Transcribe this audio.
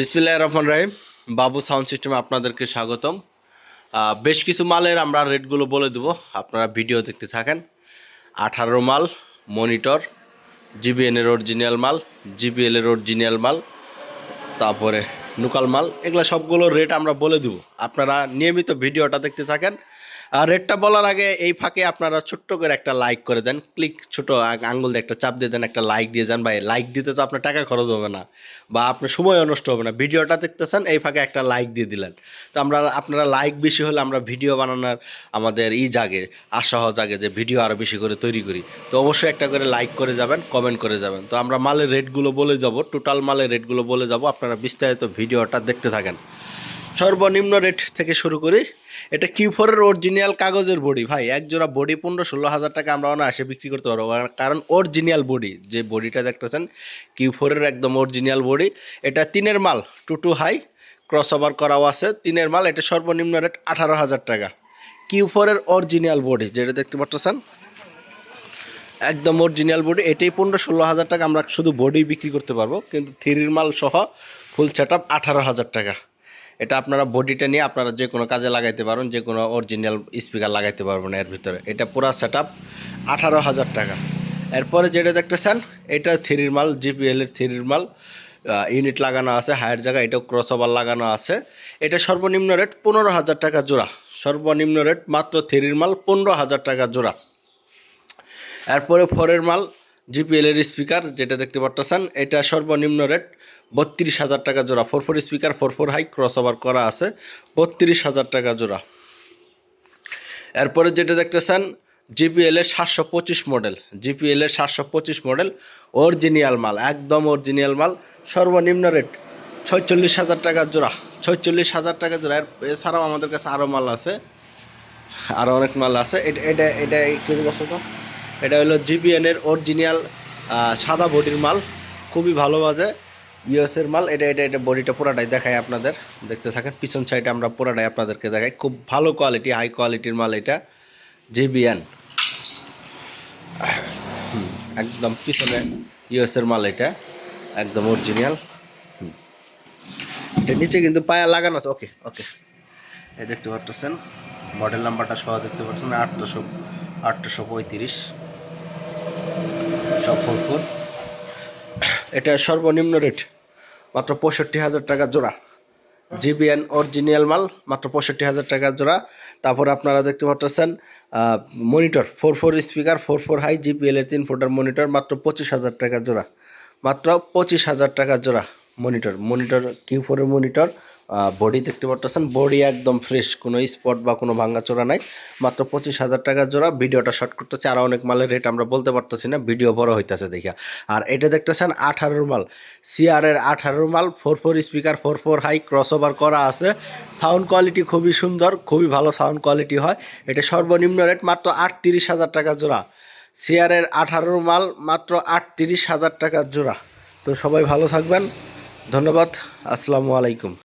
বিসমিল্লাহ রহমান রাহিম। বাবু সাউন্ড সিস্টেমে আপনাদেরকে স্বাগতম। বেশ কিছু মালের আমরা রেটগুলো বলে দেবো, আপনারা ভিডিও দেখতে থাকেন। আঠারো মাল, মনিটর জিবিএনের অরিজিনাল মাল জিবিএল এর অরিজিনাল মাল, তারপরে নুকাল মাল, এগুলো সবগুলো রেট আমরা বলে দেবো। আপনারা নিয়মিত ভিডিওটা দেখতে থাকেন। আর রেটটা বলার আগে এই ফাঁকে আপনারা ছোট্ট করে একটা লাইক করে দেন। ক্লিক ছোট আঙ্গুল দিয়ে একটা চাপ দিয়ে দেন, একটা লাইক দিয়ে যান। ভাই লাইক দিতে তো আপনার টাকা খরচ হবে না বা আপনার সময় নষ্ট হবে না। ভিডিওটা দেখতেছেন, এই ফাঁকে একটা লাইক দিয়ে দিলেন। তো আমরা, আপনারা লাইক বেশি হলে আমরা ভিডিও বানানোর আমাদের ই জাগে, আশাহ জাগে যে ভিডিও আরও বেশি করে তৈরি করি। তো অবশ্যই একটা করে লাইক করে যাবেন কমেন্ট করে যাবেন। তো আমরা মালের রেটগুলো বলে যাব টোটাল মালের রেটগুলো বলে যাব। আপনারা বিস্তারিত ভিডিওটা দেখতে থাকেন। সর্বনিম্ন রেট থেকে শুরু করি। এটা কিউ ফোরের অরিজিনাল কাগজের বডি ভাই। এক জোড়া বডি পনেরো ষোলো হাজার টাকা আমরা অনায়াসে বিক্রি করতে পারব। কারণ- কারণ অরিজিনাল বডি, যে বডিটা দেখতেছেন কিউ ফোরের একদম অরিজিনাল বডি। এটা তিনের মাল two two high cross over করাও আছে। তিনের মাল, এটা সর্বনিম্ন রেট আঠারো হাজার টাকা। কিউ ফোরের অরিজিনাল বডি, যেটা দেখতে পাচ্ছেন, একদম অরিজিনাল বডি। এটাই পনেরো ষোলো হাজার টাকা আমরা শুধু বডি বিক্রি করতে পারব। কিন্তু থ্রির মাল সহ ফুল সেট আপ আঠারো হাজার টাকা। এটা আপনারা বডিটা নিয়ে আপনারা যে কোনো কাজে লাগাইতে পারবেন, যে কোনো অরিজিনাল স্পিকার লাগাইতে পারবেন এর ভিতরে। এটা পুরা সেট আপ আঠারো হাজার টাকা। এরপরে যেটা দেখতেছেন, এটা থ্রির মাল জিপিএল এর থ্রির মাল ইউনিট লাগানো আছে হায়ার জায়গা, এটাও ক্রস ওভার লাগানো আছে। এটা সর্বনিম্ন রেট পনেরো হাজার টাকা জোড়া। সর্বনিম্ন রেট মাত্র থ্রির মাল পনেরো হাজার টাকা জোড়া। এরপরে ফরের মাল জিপিএল এর স্পিকার যেটা দেখতে পারতেছেন, এটা সর্বনিম্ন রেট বত্রিশ হাজার টাকা জোড়া। Four four speaker, four four high crossover করা আছে, বত্রিশ হাজার টাকা জোড়া। এরপরে যেটা দেখতেছেন, জিপিএল এর সাতশো পঁচিশ মডেল। জিপিএল এর সাতশো পঁচিশ মডেল অরিজিনিয়াল মাল, একদম অরিজিনিয়াল মাল, সর্বনিম্ন রেট ছয়চল্লিশ হাজার টাকা জোড়া। ছয়চল্লিশ হাজার টাকা জোড়া। এছাড়াও আমাদের কাছে আরও মাল আছে আরও অনেক মাল আছে। এটা এটা এটা একটু বসো তো এটা হলো জিবিএন এর অরিজিনাল সাদা বডির মাল। খুবই ভালো বাজে ইউএস এর মাল। এটা এটা এটা বডিটা পুরাটাই দেখাই আপনাদের। দেখতে থাকেন, পিছন সাইডে আমরা পুরাটাই আপনাদেরকে দেখাই। খুব ভালো কোয়ালিটি হাই কোয়ালিটির মাল এটা জিবিএন একদম পিছনে ইউএস এর মাল এটা। একদম অরিজিনাল এর নিচে কিন্তু পায়া লাগানো আছে। ওকে ওকে। এই দেখতে পাচ্ছেন মডেল নাম্বারটা সহ দেখতে পাচ্ছেন আটশো আটশো পঁয়ত্রিশ। সব ফোর ফোর এটা সর্বনিম্ন রেট মাত্র পঁয়ষট্টি হাজার টাকা জোড়া। জিবিএন অরিজিনাল মাল, মাত্র পঁয়ষট্টি হাজার টাকা জোড়া। তারপর আপনারা দেখতে পাচ্ছেন monitor four four speaker four four high GPL এর তিন ফোটার মনিটর মাত্র পঁচিশ হাজার টাকা জোড়া। মাত্র পঁচিশ হাজার টাকা জোড়া মনিটর মনিটর কিউ ফোরের মনিটর বডি দেখতে পারতেছেন বডি একদম ফ্রেশ কোনো স্পট বা কোনো ভাঙ্গাচোরা নাই। মাত্র পঁচিশ হাজার টাকা জোড়া, ভিডিওটা শর্ট করতেছে আরও অনেক মালের রেট আমরা বলতে পারতেছি না ভিডিও বড় হইতেছে দেখা আর এটা দেখতেছেন আঠারোর মাল সিআরের আঠারোর মাল four four speaker four four high cross over করা আছে। সাউন্ড কোয়ালিটি খুবই সুন্দর, খুবই ভালো সাউন্ড কোয়ালিটি হয়। এটা সর্বনিম্ন রেট মাত্র আটত্রিশ হাজার টাকা জোড়া। সিআরের আঠারোর মাল মাত্র আটত্রিশ হাজার টাকা জোড়া। তো সবাই ভালো থাকবেন, ধন্যবাদ, আসসালামু আলাইকুম।